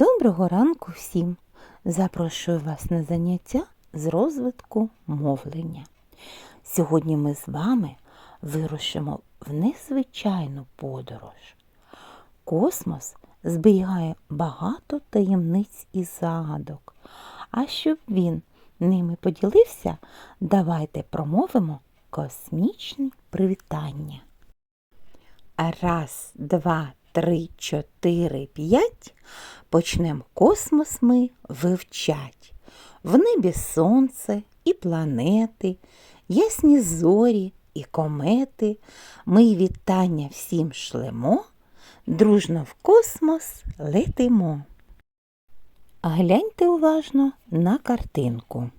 Доброго ранку всім! Запрошую вас на заняття з розвитку мовлення. Сьогодні ми з вами вирушимо в незвичайну подорож. Космос зберігає багато таємниць і загадок. А щоб він ними поділився, давайте промовимо космічні привітання. Раз, два, три, чотири, п'ять. Почнем космос ми вивчать. В небі сонце і планети, ясні зорі і комети. Ми вітання всім шлемо, дружно в космос летимо. Гляньте уважно на картинку.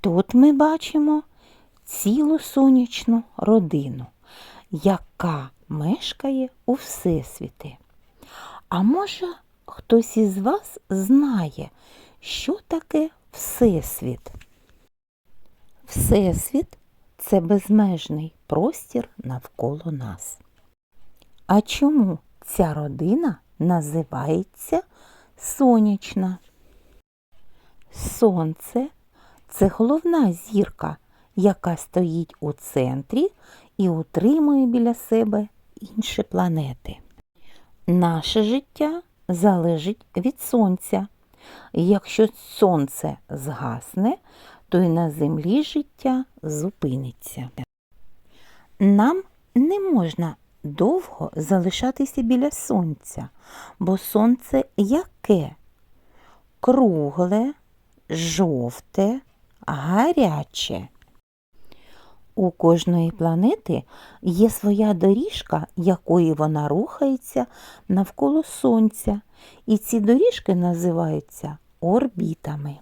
Тут ми бачимо цілу сонячну родину, яка мешкає у Всесвіті. А може, хтось із вас знає, що таке Всесвіт? Всесвіт це безмежний простір навколо нас. А чому ця родина називається сонячна? Сонце це головна зірка, яка стоїть у центрі і утримує біля себе інші планети. Наше життя залежить від сонця. Якщо сонце згасне, то й на землі життя зупиниться. Нам не можна довго залишатися біля сонця, бо сонце яке? Кругле, жовте, гаряче. У кожної планети є своя доріжка, якої вона рухається навколо Сонця, і ці доріжки називаються орбітами.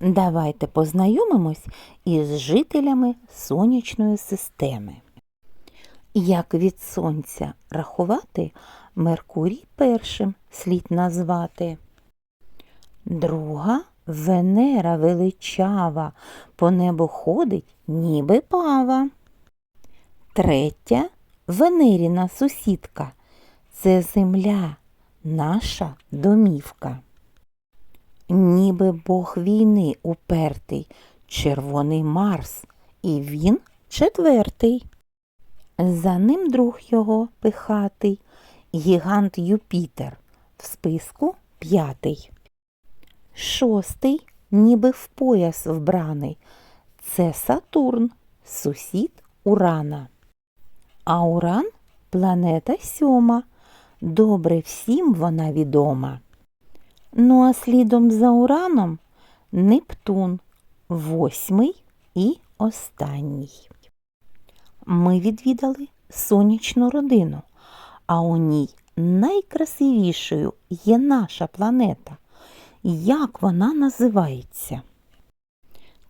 Давайте познайомимось із жителями сонячної системи. Як від Сонця рахувати, Меркурій першим слід назвати. Друга Венера величава, по небу ходить, ніби пава. Третя Венеріна сусідка. Це земля, наша домівка. Ніби Бог війни упертий, червоний Марс, і він четвертий. За ним друг його пихатий, гігант Юпітер, в списку п'ятий. Шостий, ніби в пояс вбраний. Це Сатурн, сусід Урана. А Уран планета сьома. Добре всім вона відома. Ну а слідом за Ураном Нептун, восьмий і останній. Ми відвідали сонячну родину, а у ній найкрасивішою є наша планета. Як вона називається?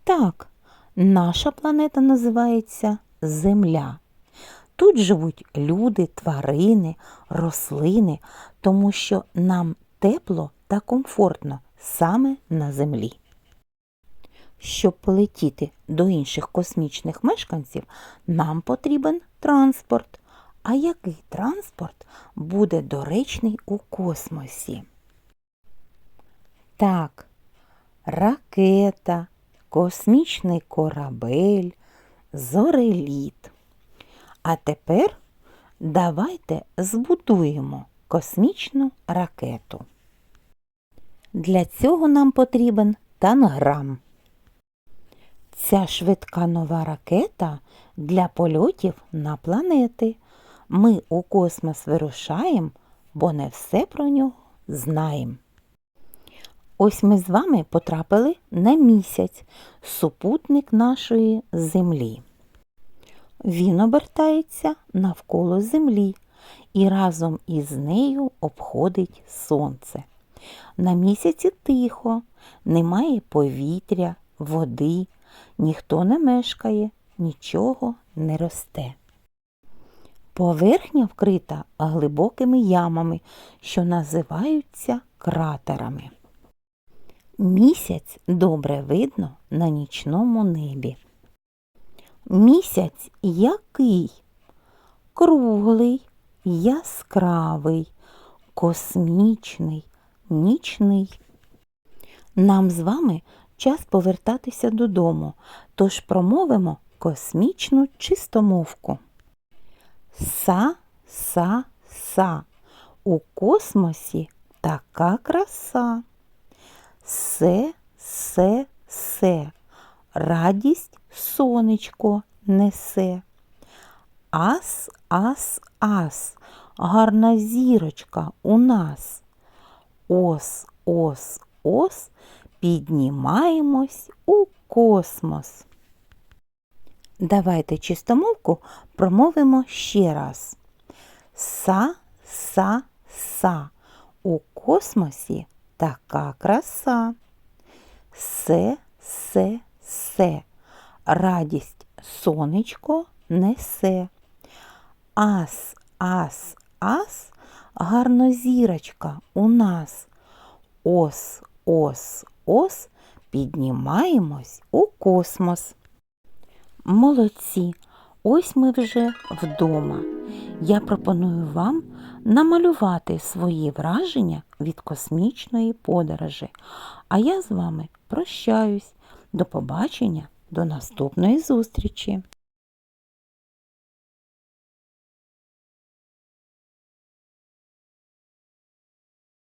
Так, наша планета називається Земля. Тут живуть люди, тварини, рослини, тому що нам тепло та комфортно саме на землі. Щоб полетіти до інших космічних мешканців, нам потрібен транспорт. А який транспорт буде доречний у космосі? Так, ракета, космічний корабель, зореліт. А тепер давайте збудуємо космічну ракету. Для цього нам потрібен танграм. Ця швидка нова ракета для польотів на планети. Ми у космос вирушаємо, бо не все про нього знаємо. Ось ми з вами потрапили на місяць, супутник нашої Землі. Він обертається навколо Землі і разом із нею обходить сонце. На місяці тихо, немає повітря, води, ніхто не мешкає, нічого не росте. Поверхня вкрита глибокими ямами, що називаються кратерами. Місяць добре видно на нічному небі. Місяць який? Круглий, яскравий, космічний, нічний. Нам з вами час повертатися додому, тож промовимо космічну чистомовку. Са, са, са. У космосі така краса. Се, се, се. Радість сонечко несе. Ас, ас, ас. Гарна зірочка у нас. Ос, ос, ос. Піднімаємось у космос. Давайте чистомовку промовимо ще раз. Са, са, са. У космосі така краса. Се, се, се. Радість сонечко несе. Ас, ас, ас. Гарна зірочка у нас. Ос, ос, ос. Піднімаємось у космос. Молодці, ось ми вже вдома. Я пропоную вам намалювати свої враження від космічної подорожі. А я з вами прощаюсь. До побачення, до наступної зустрічі!